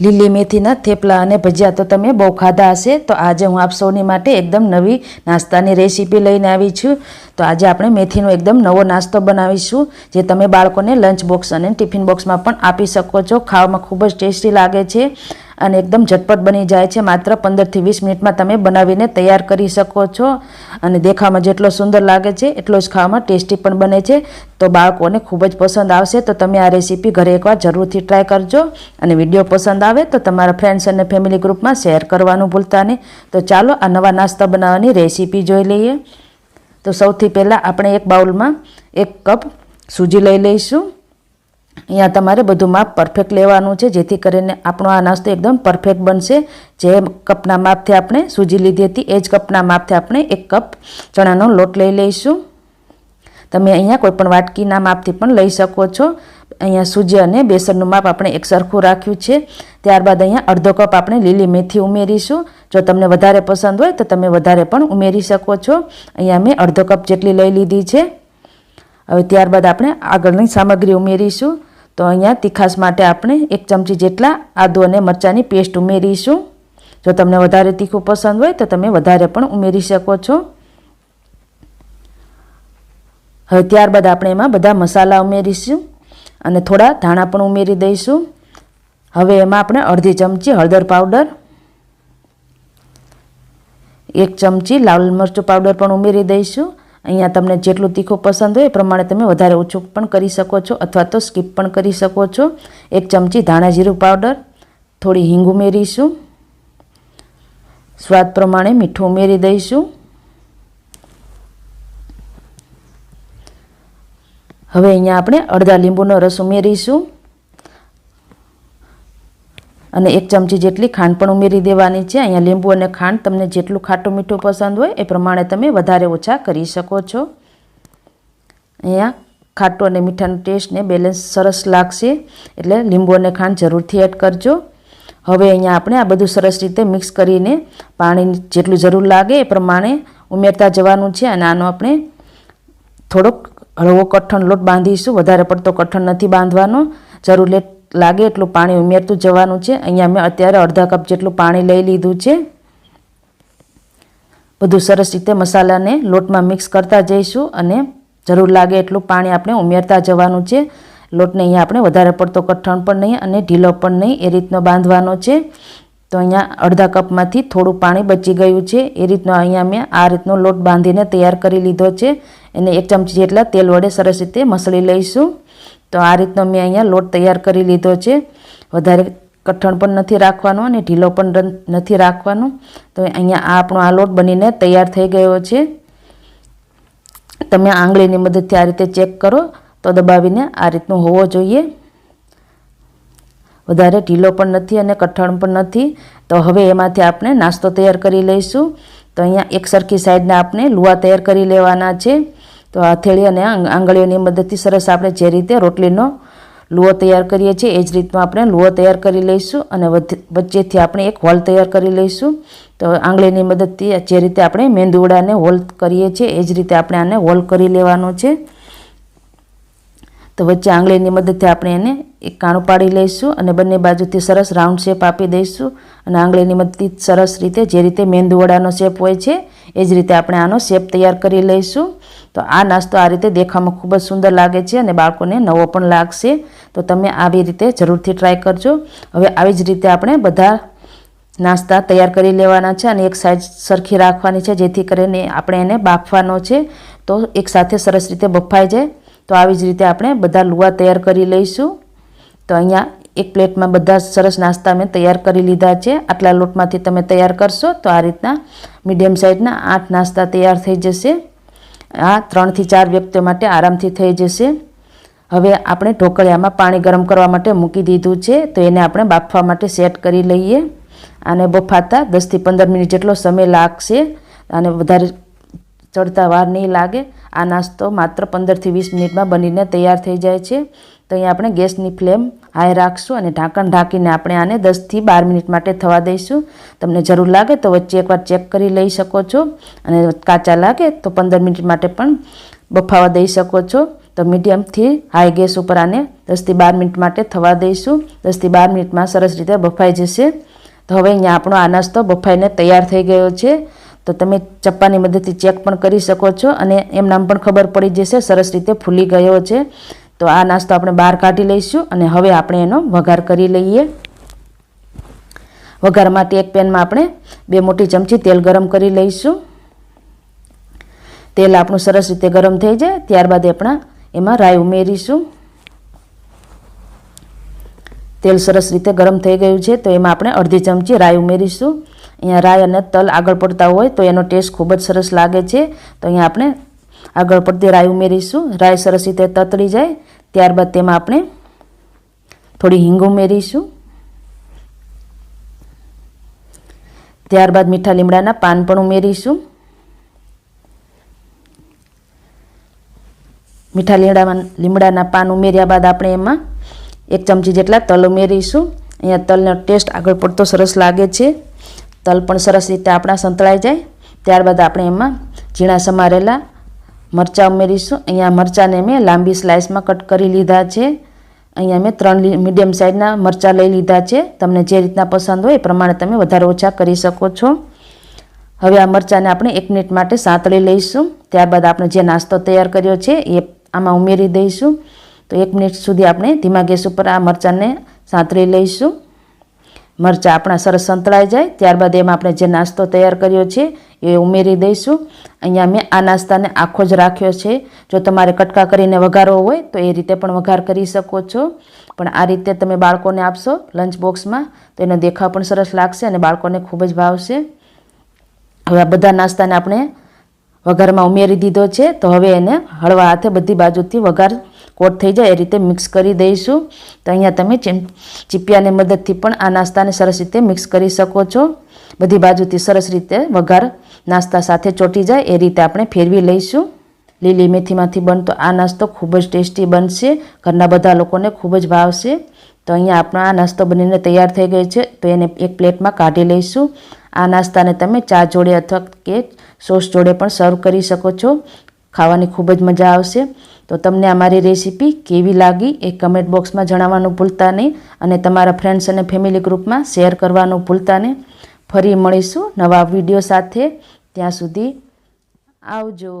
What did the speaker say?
લીલી મેથીના થેપલા અને ભજીયા. તો તમે બહુ ખાધા હશે, તો આજે હું આપ સૌની માટે એકદમ નવી નાસ્તાની રેસીપી લઈને આવી છું. તો આજે આપણે મેથીનો એકદમ નવો નાસ્તો બનાવીશું, જે તમે બાળકોને લંચ બોક્સ અને ટિફિન બોક્સમાં પણ આપી શકો છો. ખાવામાં ખૂબ જ ટેસ્ટી લાગે છે. અને એકદમ ઝટપટ બની જાય છે. માત્ર પંદરથી વીસ મિનિટમાં તમે બનાવીને તૈયાર કરી શકો છો. અને દેખાવામાં જેટલો સુંદર લાગે છે, એટલો જ ખાવામાં ટેસ્ટી પણ બને છે. તો બાળકોને ખૂબ જ પસંદ આવશે, તો તમે આ રેસીપી ઘરે એકવાર જરૂરથી ટ્રાય કરજો. અને વીડિયો પસંદ આવે તો તમારા ફ્રેન્ડ્સ અને ફેમિલી ગ્રુપમાં શેર કરવાનું ભૂલતા નહીં. તો ચાલો આ નવા નાસ્તા બનાવવાની રેસીપી જોઈ લઈએ. તો સૌથી પહેલાં આપણે એક બાઉલમાં એક કપ સૂજી લઈ લઈશું. અહીંયા તમારે બધું માપ પરફેક્ટ લેવાનું છે, જેથી કરીને આપણો આ નાસ્તો એકદમ પરફેક્ટ બનશે. જે કપના માપથી આપણે સૂજી લીધી હતી, એ જ કપના માપથી આપણે એક કપ ચણાનો લોટ લઈ લઈશું. તમે અહીંયા કોઈપણ વાટકીના માપથી પણ લઈ શકો છો. અહીંયા સૂજી અને બેસનનું માપ આપણે એક સરખું રાખ્યું છે. ત્યારબાદ અહીંયા અડધો કપ આપણે લીલી મેથી ઉમેરીશું. જો તમને વધારે પસંદ હોય, તો તમે વધારે પણ ઉમેરી શકો છો. અહીંયા મેં અડધો કપ જેટલી લઈ લીધી છે. હવે ત્યારબાદ આપણે આગળની સામગ્રી ઉમેરીશું. તો અહીંયા તીખાસ માટે આપણે એક ચમચી જેટલા આદુ અને મરચાંની પેસ્ટ ઉમેરીશું. જો તમને વધારે તીખું પસંદ હોય તો તમે વધારે પણ ઉમેરી શકો છો. હવે ત્યારબાદ આપણે એમાં બધા મસાલા ઉમેરીશું અને થોડા ધાણા પણ ઉમેરી દઈશું. હવે એમાં આપણે અડધી ચમચી હળદર પાવડર, એક ચમચી લાલ મરચું પાવડર પણ ઉમેરી દઈશું. અહીંયા તમને જેટલું તીખું પસંદ હોય એ પ્રમાણે તમે વધારે ઓછું પણ કરી શકો છો અથવા તો સ્કીપ પણ કરી શકો છો. એક ચમચી ધાણા જીરું પાવડર થોડી હિંગ ઉમેરીશું. સ્વાદ પ્રમાણે મીઠું ઉમેરી દઈશું. હવે અહીંયા આપણે અડધા લીંબુનો રસ ઉમેરીશું. અને એક ચમચી જેટલી ખાંડ પણ ઉમેરી દેવાની છે. અહીંયા લીંબુ અને ખાંડ તમને જેટલું ખાટું મીઠું પસંદ હોય એ પ્રમાણે તમે વધારે ઓછા કરી શકો છો. અહીંયા ખાટું અને મીઠાનો ટેસ્ટને બેલેન્સ સરસ લાગશે. એટલે લીંબુ અને ખાંડ જરૂરથી એડ કરજો. હવે અહીંયા આપણે આ બધું સરસ રીતે મિક્સ કરીને પાણી જેટલું જરૂર લાગે એ પ્રમાણે ઉમેરતા જવાનું છે. અને આનો આપણે થોડોક હળવો કઠણ લોટ બાંધીશું. વધારે પડતો કઠણ નથી બાંધવાનો. જરૂર લાગે એટલું પાણી ઉમેરતું જવાનું છે. અહીંયા મેં અત્યારે અડધા કપ જેટલું પાણી લઈ લીધું છે. બધું સરસ રીતે મસાલાને લોટમાં મિક્સ કરતા જઈશું અને જરૂર લાગે એટલું પાણી આપણે ઉમેરતા જવાનું છે. લોટને અહીંયા આપણે વધારે પડતો કઠણ પણ નહીં અને ઢીલો પણ નહીં એ રીતનો બાંધવાનો છે. તો અહીંયા અડધા કપમાંથી થોડું પાણી બચી ગયું છે. એ રીતનો અહીંયા મેં આ રીતનો લોટ બાંધીને તૈયાર કરી લીધો છે. એને એક ચમચી જેટલા તેલ વડે સરસ રીતે મસળી લઈશું. તો આ રીતનો મેં અહીંયા લોટ તૈયાર કરી લીધો છે. વધારે કઠણ પણ નથી રાખવાનો અને ઢીલો પણ નથી રાખવાનો. તો અહીંયા આ આપણો આ લોટ બનીને તૈયાર થઈ ગયો છે. તમે આંગળીની મદદથી આ રીતે ચેક કરો તો દબાવીને આ રીતનું હોવો જોઈએ. વધારે ઢીલો પણ નથી અને કઠણ પણ નથી. તો હવે એમાંથી આપણે નાસ્તો તૈયાર કરી લઈશું. તો અહીંયા એક સરખી સાઈડના આપણે લુવા તૈયાર કરી લેવાના છે. તો હથેળી અને આંગળીઓની મદદથી સરસ આપણે જે રીતે રોટલીનો લુઓ તૈયાર કરીએ છીએ, એ જ રીતમાં આપણે લુઓ તૈયાર કરી લઈશું અને વચ્ચેથી આપણે એક હોલ તૈયાર કરી લઈશું. તો આંગળીની મદદથી જે રીતે આપણે મેંદુવડાને હોલ કરીએ છીએ, એ જ રીતે આપણે આને હોલ કરી લેવાનો છે. તો વચ્ચે આંગળીની મદદથી આપણે એને એક કાણું પાડી લઈશું અને બંને બાજુથી સરસ રાઉન્ડ શેપ આપી દઈશું. અને આંગળીની મદદથી સરસ રીતે જે રીતે મેંદુવડાનો શેપ હોય છે, એ જ રીતે આપણે આનો શેપ તૈયાર કરી લઈશું. તો આ નાસ્તો આ રીતે દેખાવામાં ખૂબ જ સુંદર લાગે છે અને બાળકોને નવો પણ લાગશે. તો તમે આવી રીતે જરૂરથી ટ્રાય કરજો. હવે આવી જ રીતે આપણે બધા નાસ્તા તૈયાર કરી લેવાના છે અને એક સાઈઝ સરખી રાખવાની છે, જેથી કરીને આપણે એને બાફવાનો છે. તો એકસાથે સરસ રીતે બફાઈ જાય. તો આવી જ રીતે આપણે બધા લુવા તૈયાર કરી લઈશું. તો અહીંયા એક પ્લેટમાં બધા સરસ નાસ્તા મેં તૈયાર કરી લીધા છે. આટલા લોટમાંથી તમે તૈયાર કરશો તો આ રીતના મીડિયમ સાઇઝના આઠ નાસ્તા તૈયાર થઈ જશે. આ ત્રણથી ચાર વ્યક્તિઓ માટે આરામથી થઈ જશે. હવે આપણે ઢોકળિયામાં પાણી ગરમ કરવા માટે મૂકી દીધું છે. તો એને આપણે બાફવા માટે સેટ કરી લઈએ. અને બફાતા દસથી પંદર મિનિટ જેટલો સમય લાગશે. અને વધારે ચડતા વાર નહીં લાગે. આ નાસ્તો માત્ર પંદરથી વીસ મિનિટમાં બનીને તૈયાર થઈ જાય છે. તો અહીંયા આપણે ગેસની ફ્લેમ હાઈ રાખશું અને ઢાંકણ ઢાંકીને આપણે આને દસથી બાર મિનિટ માટે થવા દઈશું. તમને જરૂર લાગે તો વચ્ચે એકવાર ચેક કરી લઈ શકો છો. અને કાચા લાગે તો પંદર મિનિટ માટે પણ બફાવા દઈ શકો છો. તો મીડિયમથી હાઈ ગેસ ઉપર આને દસથી બાર મિનિટ માટે થવા દઈશું. દસથી બાર મિનિટમાં સરસ રીતે બફાઈ જશે. તો હવે અહીંયા આપણો આ નાસ્તો બફાઈને તૈયાર થઈ ગયો છે. તો તમે ચપ્પાની મદદથી ચેક પણ કરી શકો છો અને એમનામ પણ ખબર પડી જશે, સરસ રીતે ફૂલી ગયો છે. તો આ નાસ્તો આપણે બહાર કાઢી લઈશું અને હવે આપણે એનો વઘાર કરી લઈએ. વઘાર માટે એક પેનમાં આપણે બે મોટી ચમચી તેલ ગરમ કરી લઈશું. તેલ આપણું સરસ રીતે ગરમ થઈ જાય, ત્યારબાદ આપણા એમાં રાઈ ઉમેરીશું. તેલ સરસ રીતે ગરમ થઈ ગયું છે, તો એમાં આપણે અડધી ચમચી રાઈ ઉમેરીશું. અહીંયા રાય અને તલ આગળ પડતા હોય તો એનો ટેસ્ટ ખૂબ જ સરસ લાગે છે. તો અહીંયા આપણે આગળ પડતી રાય ઉમેરીશું. રાય સરસ રીતે તતળી જાય. ત્યારબાદ તેમાં આપણે થોડી હિંગ ઉમેરીશું. ત્યારબાદ મીઠા લીમડાના પાન પણ ઉમેરીશું. મીઠા લીમડામાં લીમડાના પાન ઉમેર્યા બાદ આપણે એમાં એક ચમચી જેટલા તલ ઉમેરીશું. અહીંયા તલનો ટેસ્ટ આગળ પડતો સરસ લાગે છે. તલ પણ સરસ રીતે આપણા સંતળાઈ જાય. ત્યારબાદ આપણે એમાં ઝીણા સમારેલા મરચાં ઉમેરીશું. અહીંયા મરચાંને મેં લાંબી સ્લાઇસમાં કટ કરી લીધા છે. અહીંયા મેં ત્રણ મીડિયમ સાઇઝના મરચાં લઈ લીધા છે. તમને જે રીતના પસંદ હોય એ પ્રમાણે તમે વધારે ઓછા કરી શકો છો. હવે આ મરચાંને આપણે એક મિનિટ માટે સાંતળી લઈશું. ત્યારબાદ આપણે જે નાસ્તો તૈયાર કર્યો છે એ આમાં ઉમેરી દઈશું. તો એક મિનિટ સુધી આપણે ધીમા ગેસ ઉપર આ મરચાંને સાંતળી લઈશું. મરચાં આપણા સરસ સંતળાઈ જાય, ત્યારબાદ એમાં આપણે જે નાસ્તો તૈયાર કર્યો છે, એ ઉમેરી દઈશું. અહીંયા મેં આ નાસ્તાને આખો જ રાખ્યો છે. જો તમારે કટકા કરીને વઘારવો હોય, તો એ રીતે પણ વઘાર કરી શકો છો. પણ આ રીતે તમે બાળકોને આપશો લંચ બોક્સમાં, તો એનો દેખાવ પણ સરસ લાગશે અને બાળકોને ખૂબ જ ભાવશે. હવે આ બધા નાસ્તાને આપણે વઘારમાં ઉમેરી દીધો છે, તો હવે એને હળવા હાથે બધી બાજુથી વઘાર કોટ થઈ જાય એ રીતે મિક્સ કરી દઈશું. તો અહીંયા તમે ચીપિયાની મદદથી પણ આ નાસ્તાને સરસ રીતે મિક્સ કરી શકો છો. બધી બાજુથી સરસ રીતે વઘાર નાસ્તા સાથે ચોટી જાય એ રીતે આપણે ફેરવી લઈશું. લીલી મેથીમાંથી બનતો આ નાસ્તો ખૂબ જ ટેસ્ટી બનશે. ઘરના બધા લોકોને ખૂબ જ ભાવશે. તો અહીંયા આપણો આ નાસ્તો બનીને તૈયાર થઈ ગયો છે. તો એને એક પ્લેટમાં કાઢી લઈશું. આ નાસ્તાને તમે ચા જોડે અથવા કે સોસ જોડે પણ સર્વ કરી શકો છો. ખાવાની ખૂબ જ મજા આવશે. તો તમને અમારી રેસીપી કેવી લાગી એ કમેન્ટ બોક્સમાં જણાવવાનું ભૂલતા નહીં અને તમારા ફ્રેન્ડ્સ અને ફેમિલી ગ્રુપમાં શેર કરવાનું ભૂલતા નહીં. ફરી મળીશું નવા વીડિયો સાથે. ત્યાં સુધી આવજો.